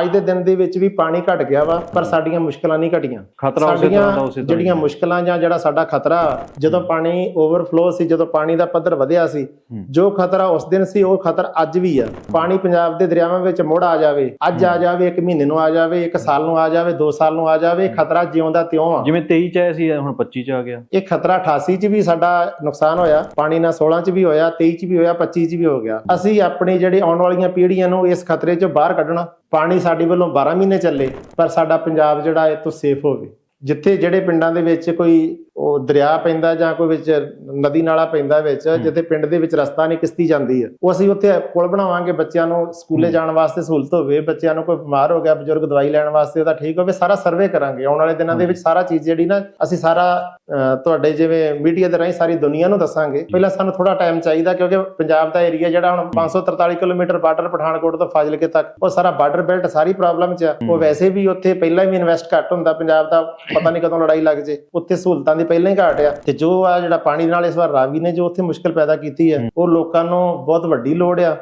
ਅੱਜ ਦੇ ਦਿਨ ਦੇ ਵਿੱਚ ਵੀ ਪਾਣੀ ਘਟ ਗਿਆ ਵਾ ਪਰ ਸਾਡੀਆਂ ਮੁਸ਼ਕਲਾਂ ਨਹੀਂ ਘਟੀਆਂ। ਖਤਰਾ ਉਸੇ ਤਰ੍ਹਾਂ ਦਾ ਉਸੇ ਤਰ੍ਹਾਂ ਜਿਹੜੀਆਂ। ਮੁਸ਼ਕਲਾਂ ਜਾਂ ਜਿਹੜਾ ਸਾਡਾ ਖਤਰਾ ਜਦੋਂ ਪਾਣੀ ਓਵਰਫਲੋ ਸੀ ਜਦੋਂ ਪਾਣੀ ਦਾ ਪੱਧਰ ਵਧਿਆ ਸੀ। ਜੋ ਖਤਰਾ ਉਸ ਦਿਨ ਸੀ ਉਹ ਖਤਰਾ ਅੱਜ ਵੀ ਆ। ਪਾਣੀ ਪੰਜਾਬ ਦੇ ਦਰਿਆਵਾਂ ਵਿੱਚ ਮੁੜ ਆ ਜਾਵੇ ਅੱਜ ਆ ਜਾਵੇ ਇੱਕ ਮਹੀਨੇ ਨੂੰ ਆ ਜਾਵੇ ਇੱਕ ਸਾਲ ਨੂੰ ਆ ਜਾਵੇ ਦੋ ਸਾਲ ਨੂੰ ਆ ਜਾਵੇ ਖਤਰਾ ਜਿਉਂਦਾ ਤਿਉਂ ਆ। ਜਿਵੇਂ 23 ਚ ਆਇਆ ਸੀ ਹੁਣ 25 ਚ ਆ ਗਿਆ। ਇਹ ਖਤਰਾ 88 ਚ ਵੀ ਸਾਡਾ ਨੁਕਸਾਨ ਹੋਇਆ ਪਾਣੀ ਨਾਲ 16 ਚ ਵੀ ਹੋਇਆ 23 ਚ ਵੀ ਹੋਇਆ 25 ਚ ਵੀ ਹੋ ਗਿਆ। ਅਸੀਂ ਆਪਣੀ ਜਿਹੜੀ ਆਉਣ ਵਾਲੀਆਂ ਪੀੜ੍ਹੀਆਂ ਨੂੰ ਇਸ ਖਤਰੇ ਚੋਂ ਬਾਹਰ ਕੱਢਣਾ। ਪਾਣੀ ਸਾਡੀ ਵੱਲੋਂ 12 ਮਹੀਨੇ ਚੱਲੇ, ਪਰ ਸਾਡਾ ਪੰਜਾਬ ਜਿਹੜਾ ਇਹ ਤੋਂ ਸੇਫ ਹੋਵੇ। ਜਿੱਥੇ ਜਿਹੜੇ ਪਿੰਡਾਂ ਦੇ ਵਿੱਚ ਕੋਈ ਉਹ ਦਰਿਆ ਪੈਂਦਾ ਜਾਂ ਕੋਈ ਵਿੱਚ ਨਦੀ ਨਾਲਾ ਪੈਂਦਾ ਵਿੱਚ ਜਿੱਥੇ ਪਿੰਡ ਦੇ ਵਿੱਚ ਰਸਤਾ ਨਹੀਂ ਕਿਸ਼ਤੀ ਜਾਂਦੀ ਹੈ ਉਹ ਅਸੀਂ ਉੱਥੇ ਪੁਲ ਬਣਾਵਾਂਗੇ ਬੱਚਿਆਂ ਨੂੰ ਸਕੂਲੇ ਜਾਣ ਵਾਸਤੇ ਸਹੂਲਤ ਹੋਵੇ ਬੱਚਿਆਂ ਨੂੰ ਕੋਈ ਬਿਮਾਰ ਹੋ ਗਿਆ ਬਜ਼ੁਰਗ ਦਵਾਈ ਲੈਣ ਵਾਸਤੇ ਉਹਦਾ ਠੀਕ ਹੋਵੇ ਸਾਰਾ ਸਰਵੇ ਕਰਾਂਗੇ। ਆਉਣ ਵਾਲੇ ਦਿਨਾਂ ਦੇ ਵਿੱਚ ਸਾਰਾ ਚੀਜ਼ ਜਿਹੜੀ ਨਾ ਅਸੀਂ ਸਾਰਾ ਤੁਹਾਡੇ ਜਿਵੇਂ ਮੀਡੀਆ ਦੇ ਰਾਹੀਂ ਸਾਰੀ ਦੁਨੀਆ ਨੂੰ ਦੱਸਾਂਗੇ। ਪਹਿਲਾਂ ਸਾਨੂੰ ਥੋੜਾ ਟਾਈਮ ਚਾਹੀਦਾ ਕਿਉਂਕਿ ਪੰਜਾਬ ਦਾ ਏਰੀਆ ਜਿਹੜਾ ਹੁਣ 543 ਕਿਲੋਮੀਟਰ ਬਾਰਡਰ ਪਠਾਨਕੋਟ ਤੋਂ ਫਾਜ਼ਿਲਕੇ ਤੱਕ ਉਹ ਸਾਰਾ ਬਾਰਡਰ ਬੈਲਟ ਸਾਰੀ ਪ੍ਰੋਬਲਮ ਚ ਆ। ਉਹ ਵੈਸੇ ਵੀ ਉੱਥੇ ਪਹਿਲਾਂ ਹੀ ਇਨਵੈਸਟ ਘੱਟ ਹੁੰਦਾ ਪੰਜਾਬ ਦਾ ਪਤਾ ਨਹੀਂ ਕਦੋਂ ਲੜਾਈ ਲੱਗ ਜੇ। ਉੱਥੇ ਸਹੂਲਤਾਂ ਦੀ ਪਹਿਲਾਂ ਹੀ ਘਾਟ ਆ। ਤੇ ਜੋ ਆ ਜਿਹੜਾ ਪਾਣੀ ਨਾਲ ਇਸ ਵਾਰ ਰਾਵੀ ਨੇ ਜੋ ਉੱਥੇ ਮੁਸ਼ਕਲ ਪੈਦਾ ਕੀਤੀ ਹੈ। ਉਹ ਲੋਕਾਂ ਨੂੰ ਬਹੁਤ ਵੱਡੀ ਲੋੜ ਆ।